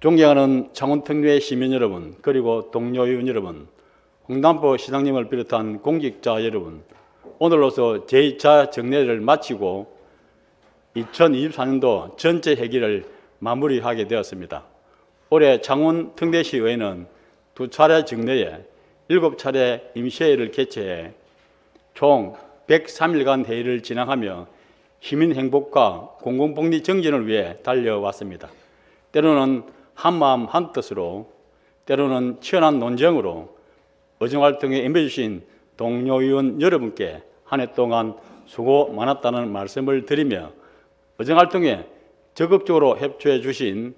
존경하는 창원특례 시민 여러분, 그리고 동료 의원 여러분, 홍남보 시장님을 비롯한 공직자 여러분, 오늘로서 제2차 정례를 마치고 2024년도 전체 회기를 마무리하게 되었습니다. 올해 창원 특례시의회는 두 차례 정례에 일곱 차례 임시회의를 개최해 총 103일간 회의를 진행하며 시민 행복과 공공복리 정진을 위해 달려왔습니다. 때로는 한 마음 한 뜻으로 때로는 치열한 논쟁으로 의정활동에 임해주신 동료 의원 여러분께 한 해 동안 수고 많았다는 말씀을 드리며 의정활동에 적극적으로 협조해 주신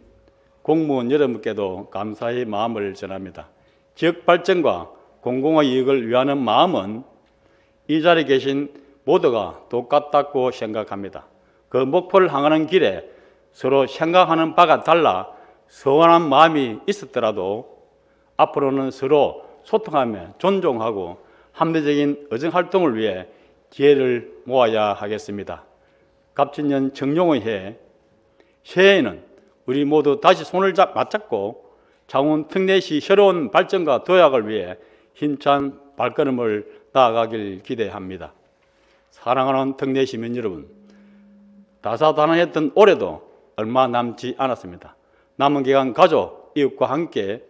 공무원 여러분께도 감사의 마음을 전합니다. 지역 발전과 공공의 이익을 위하는 마음은 이 자리에 계신 모두가 똑같다고 생각합니다. 그 목표를 향하는 길에 서로 생각하는 바가 달라 서운한 마음이 있었더라도 앞으로는 서로 소통하며 존중하고 합리적인 의정 활동을 위해 기회를 모아야 하겠습니다. 갑진년 정용의 해 새해에는 우리 모두 다시 손을 잡, 맞잡고 창원 특례시 새로운 발전과 도약을 위해 힘찬 발걸음을 나아가길 기대합니다. 사랑하는 특례 시민 여러분, 다사다난했던 올해도 얼마 남지 않았습니다. 남은 기간 가족, 이웃과 함께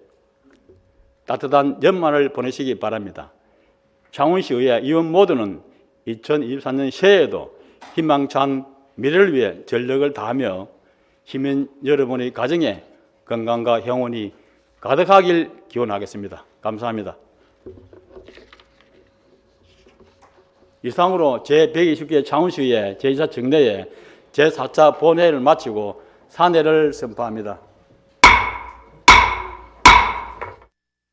따뜻한 연말을 보내시기 바랍니다. 창원시 의회 의원 모두는 2024년 새해에도 희망찬 미래를 위해 전력을 다하며 시민 여러분의 가정에 건강과 형원이 가득하길 기원하겠습니다. 감사합니다. 이상으로 제120개 창원시의 제2차 정례에 제4차 본회의를 마치고 사내를 선포합니다.